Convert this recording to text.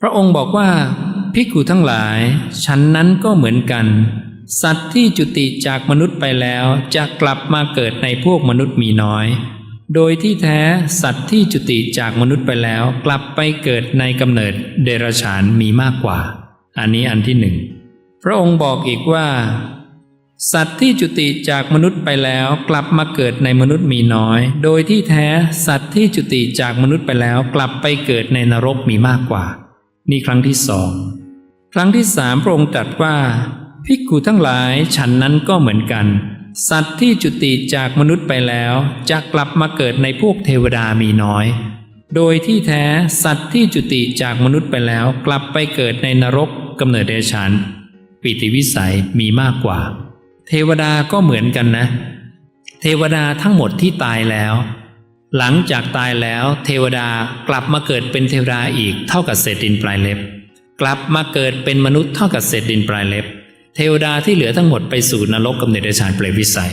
พระองค์บอกว่าภิกขุทั้งหลายฉันนั้นก็เหมือนกัน สัตว์ที่จุติจากมนุษย์ไปแล้วจะกลับมาเกิดในพวกมนุษย์มีน้อย โดยที่แท้สัตว์ที่จุติจากมนุษย์ไปแล้วกลับไปเกิดในกำเนิดเดรัจฉานมีมากกว่า อันนี้อันที่หนึ่งพระองค์บอกอีกว่า สัตว์ที่จุติจากมนุษย์ไปแล้วกลับมาเกิดในมนุษย์มีน้อย โดยที่แท้สัตว์ที่จุติจากมนุษย์ไปแล้วกลับไปเกิดในนรกมีมากกว่า นี่ครั้งที่สอง ครั้งที่สามพระองค์ตรัสว่า ภิกขุทั้งหลายฉันนั้นก็เหมือนกัน สัตว์ที่จุติจากมนุษย์ไปแล้วจะกลับมาเกิดในพวกเทวดามีน้อย โดยที่แท้สัตว์ที่จุติจากมนุษย์ไปแล้วกลับไปเกิดในนรกกำเนิดเดรัจฉานปิติวิสัยมีมากกว่า เทวดาก็เหมือนกันนะ เทวดาทั้งหมดที่ตายแล้ว หลังจากตายแล้วเทวดากลับมาเกิดเป็นเทวดาอีกเท่ากับเศษดินปลายเล็บ กลับมาเกิดเป็นมนุษย์เท่ากับเศษดินปลายเล็บ เทวดาที่เหลือทั้งหมดไปสู่นรกกำเนิดเดรัจฉานเปรตวิสัย